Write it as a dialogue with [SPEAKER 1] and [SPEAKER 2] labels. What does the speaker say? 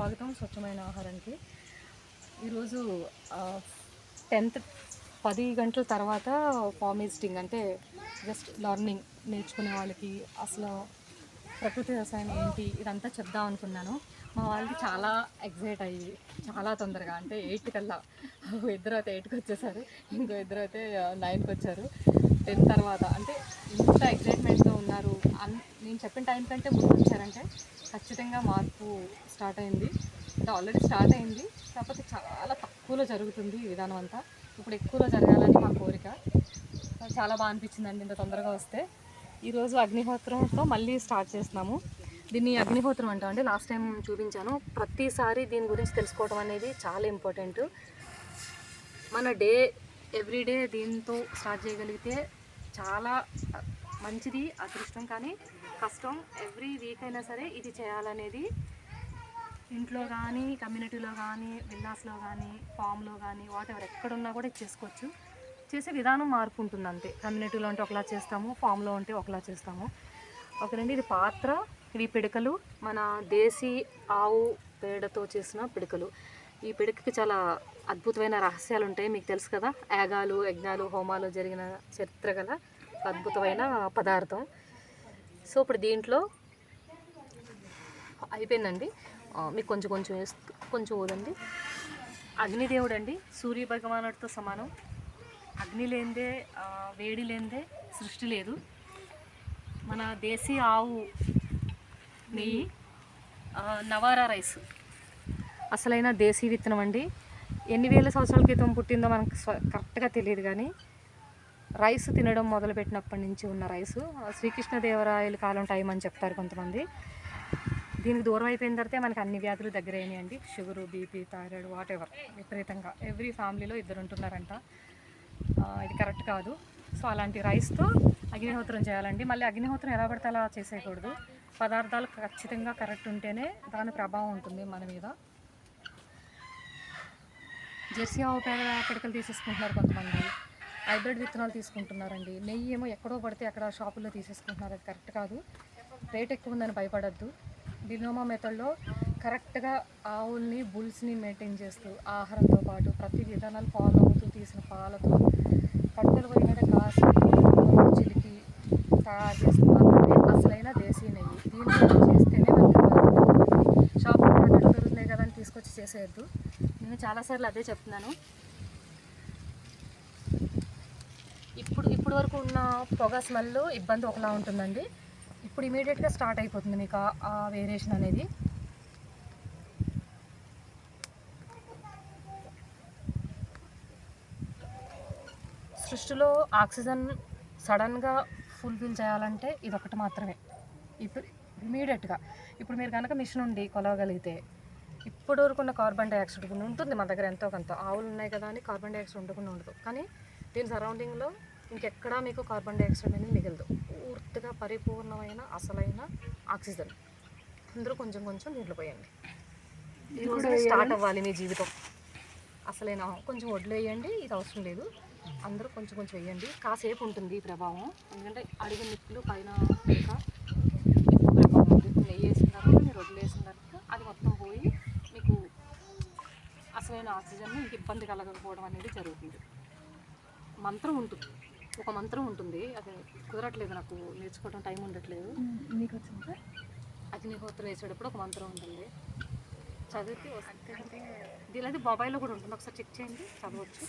[SPEAKER 1] స్వాగతం స్వచ్ఛమైన ఆహారానికి. ఈరోజు టెన్త్ పది గంటల తర్వాత ఫామ్ అంటే జస్ట్ లర్నింగ్ నేర్చుకునే వాళ్ళకి అసలు ప్రకృతి వ్యవసాయం ఏంటి? ఇదంతా చెప్దాం అనుకున్నాను. మా వాళ్ళకి చాలా ఎగ్జైట్ అయ్యి చాలా తొందరగా అంటే ఎయిట్ కల్లా. ఇద్దరు అయితే ఎయిట్కి వచ్చేసారు. ఇంకో ఇద్దరు అయితే నైన్కి వచ్చారు. టెన్ తర్వాత అంటే ఇంత ఎగ్జైట్మెంట్తో ఉన్నారు. అన్ నేను చెప్పిన టైం కంటే ముందు వచ్చారంటే ఖచ్చితంగా మార్పు స్టార్ట్ అయింది. అంటే ఆల్రెడీ స్టార్ట్ అయింది. కాకపోతే చాలా తక్కువలో జరుగుతుంది ఈ విధానం అంతా. ఇప్పుడు ఎక్కువలో జరగాలని మా కోరిక. చాలా బాగా అనిపించిందండి ఇంత తొందరగా వస్తే. ఈరోజు అగ్నిహోత్రంతో మళ్ళీ స్టార్ట్ చేస్తున్నాము. దీన్ని అగ్నిహోత్రం అంటామండి. లాస్ట్ టైం చూపించాను. ప్రతిసారి దీని గురించి తెలుసుకోవడం అనేది చాలా ఇంపార్టెంట్. మన డే ఎవ్రీడే దీంతో స్టార్ట్ చేయగలిగితే చాలా మంచిది అదృష్టం. కానీ కష్టం. ఎవ్రీ వీక్ అయినా సరే ఇది చేయాలనేది ఇంట్లో కానీ కమ్యూనిటీలో కానీ విల్లాస్లో కానీ ఫామ్లో కానీ వాటెవర్ ఎక్కడున్నా కూడా ఇది చేసుకోవచ్చు. చేసే విధానం మార్పు ఉంటుంది అంతే కమ్యూనిటీలో అంటే ఒకలా చేస్తాము ఫామ్లో ఉంటే ఒకలా చేస్తాము. ఒకరండి ఇది పాత్ర ఇవి పిడకలు. మన దేశీ ఆవు పేడతో చేసిన పిడకలు. ఈ పిడకకి చాలా అద్భుతమైన రహస్యాలు ఉంటాయి మీకు తెలుసు కదా. యాగాలు యజ్ఞాలు హోమాలు జరిగిన చరిత్ర గల అద్భుతమైన పదార్థం. సో ఇప్పుడు దీంట్లో అయిపోయిందండి. మీకు కొంచెం కొంచెం వేస్తూ కొంచెం ఊదండి. అగ్నిదేవుడు అండి సూర్య భగవానుడితో సమానం. అగ్ని లేనిదే వేడి లేనిదే సృష్టి లేదు. మన దేశీ ఆవు నెయ్యి నవారా రైస్. అసలైన దేశీ విత్తనం అండి. ఎన్ని వేల సంవత్సరాల క్రితం పుట్టిందో మనకు స్వ- కరెక్ట్గా తెలియదు కానీ రైస్ తినడం మొదలుపెట్టినప్పటి నుంచి ఉన్న రైసు శ్రీకృష్ణదేవరాయలు కాలం టైం అని చెప్తారు కొంతమంది. దీనికి దూరం అయిపోయిన తర్వాత మనకి అన్ని వ్యాధులు దగ్గర అయినాయండి sugar BP thyroid whatever విపరీతంగా. ఎవ్రీ ఫ్యామిలీలో ఇద్దరు ఉంటున్నారంట. ఇది కరెక్ట్ కాదు. సో అలాంటి రైస్తో అగ్నిహోత్రం చేయాలండి. మళ్ళీ అగ్నిహోత్రం ఎలా పడితే అలా చేసేయకూడదు. పదార్థాలు ఖచ్చితంగా కరెక్ట్ ఉంటేనే దాని ప్రభావం ఉంటుంది మన మీద. జెర్సీ ఆవు పేడ పిడకలు తీసేసుకుంటున్నారు కొంతమంది. హైబ్రిడ్ విత్తనాలు తీసుకుంటున్నారండి. నెయ్యి ఏమో ఎక్కడో పడితే అక్కడ షాపుల్లో తీసేసుకుంటున్నారు. అది కరెక్ట్ కాదు. రేట్ ఎక్కువ ఉందని భయపడద్దు. డినోమా మెథడ్లో కరెక్ట్గా ఆవుల్ని బుల్స్ని మెయింటైన్ చేస్తూ ఆహారంతో పాటు ప్రతి విధానాలు ఫాలో అవుతూ తీసిన పాలతో కట్టెలు పోయినట్టు కాసి చిలికి తయారు చేసుకున్నారంటే అసలైన దేశీ నెయ్యి. దీంట్లో చేస్తేనే మనకి షాప్ ప్రొడక్ట్ దొరుకుతున్నాయి కదా అని తీసుకొచ్చి చేసేయద్దు. నేను చాలాసార్లు అదే చెప్తున్నాను. ఇప్పుడు ఇప్పుడు వరకు ఉన్న పొగ స్మెల్ ఇబ్బంది ఒకలా ఉంటుందండి. ఇప్పుడు ఇమీడియట్గా స్టార్ట్ అయిపోతుంది మీకు ఆ వేరియేషన్ అనేది. సృష్టిలో ఆక్సిజన్ సడన్గా ఫుల్ఫిల్ చేయాలంటే ఇది ఒకటి మాత్రమే. ఇప్పుడు ఇమీడియట్గా. ఇప్పుడు మీరు కనుక మిషన్ ఉండి కొలవగలిగితే ఇప్పుడు వరకు ఉన్న కార్బన్ డైఆక్సైడ్ ఇప్పుడు ఉంటుంది మన దగ్గర ఎంతో కొంత. ఆవులు ఉన్నాయి కదా అని కార్బన్ డైఆక్సైడ్ ఉండకుండా ఉండదు. కానీ దీని సరౌండింగ్లో ఇంకెక్కడా మీకు కార్బన్ డైఆక్సైడ్ అనేది మిగలదు. పూర్తిగా పరిపూర్ణమైన అసలైన ఆక్సిజన్. అందరూ కొంచెం కొంచెం దీంట్లో పోయండి. ఈ రోజు స్టార్ట్ అవ్వాలి మీ జీవితం. అసలైన కొంచెం వడ్లు వేయండి ఇది అవసరం లేదు. అందరూ కొంచెం కొంచెం వేయండి. కాసేపు ఉంటుంది ఈ ప్రభావం. ఎందుకంటే అడుగు నిప్పులు పైన ఇంకా ప్రభావం నెయ్యి వేసిన తర్వాత మీరు వడ్లు వేసిన తర్వాత అది మొత్తం పోయి మీకు అసలైన ఆక్సిజన్ మీకు ఇబ్బంది కలగకపోవడం అనేది జరుగుతుంది. మంత్రం ఉంటుంది ఒక మంత్రం ఉంటుంది. అది కుదరట్లేదు నాకు. నేర్చుకోవడం టైం ఉండట్లేదు.
[SPEAKER 2] మీకు వచ్చిందా?
[SPEAKER 1] అగ్నిహోత్రం వేసేటప్పుడు ఒక మంత్రం ఉంటుంది. చదివితే వస్తుంది. దీనిది మొబైల్లో కూడా ఉంటుంది. ఒకసారి చెక్ చేయండి. చదవచ్చు.